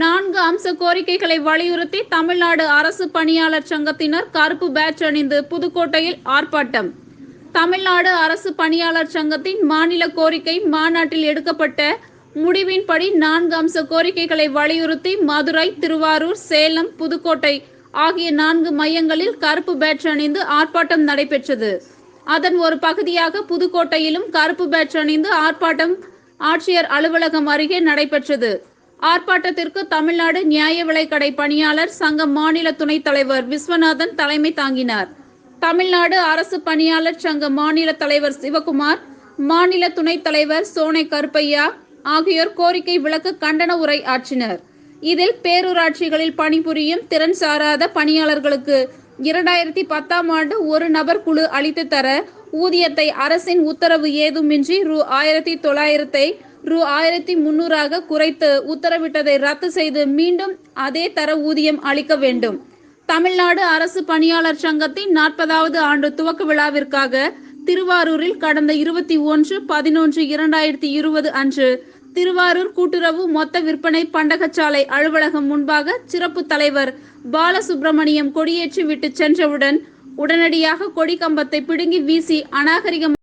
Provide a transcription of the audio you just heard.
நான்கு அம்ச கோரிக்கைகளை வலியுறுத்தி தமிழ்நாடு அரசு பணியாளர் சங்கத்தினர் கருப்பு பேட்ச் அணிந்து புதுக்கோட்டையில் ஆர்ப்பாட்டம். தமிழ்நாடு அரசு பணியாளர் சங்கத்தின் மாநில கோரிக்கை மாநாட்டில் எடுக்கப்பட்ட முடிவின்படி நான்கு அம்ச கோரிக்கைகளை வலியுறுத்தி மதுரை திருவாரூர் சேலம் புதுக்கோட்டை ஆகிய நான்கு மையங்களில் கருப்பு பேட்ச் அணிந்து ஆர்ப்பாட்டம் நடைபெற்றது. அதன் ஒரு பகுதியாக புதுக்கோட்டையிலும் கருப்பு பேட்ச் அணிந்து ஆர்ப்பாட்டம் ஆட்சியர் அலுவலகம் அருகே நடைபெற்றது. ஆர்ப்பாட்டத்திற்கு தமிழ்நாடு நியாய விலைக்கடை பணியாளர் சங்க மாநில துணைத் தலைவர் விஸ்வநாதன் தலைமை தாங்கினார். தமிழ்நாடு அரசு பணியாளர் சங்க மாநில தலைவர் சிவகுமார் மாநில துணைத் தலைவர் சோனை கருப்பையா ஆகியோர் கோரிக்கை விளக்கு கண்டன உரை ஆற்றினர். இதில் பேரூராட்சிகளில் பணிபுரியும் திறன் சாராத பணியாளர்களுக்கு இரண்டாயிரத்தி பத்தாம் ஆண்டு ஒரு நபர் குழு அளித்து தர ஊதியத்தை அரசின் உத்தரவு ஏதுமின்றி ரூ ஆயிரத்தி தொள்ளாயிரத்தை ரூ ஆயிரத்தி முன்னூறாக குறைத்து உத்தரவிட்டதை ரத்து செய்து மீண்டும் அதே தர ஊதியம் அளிக்க வேண்டும். தமிழ்நாடு அரசு பணியாளர் சங்கத்தின் நாற்பதாவது ஆண்டு துவக்க விழாவிற்காக திருவாரூரில் கடந்த இருபத்தி ஒன்று பதினொன்று இரண்டாயிரத்தி இருபது அன்று திருவாரூர் கூட்டுறவு மொத்த விற்பனை பண்டகச்சாலை அலுவலகம் முன்பாக சிறப்பு தலைவர் பாலசுப்பிரமணியம் கொடியேற்றி விட்டு சென்றவுடன் உடனடியாக கொடி கம்பத்தை பிடுங்கி வீசி அநாகரிகம்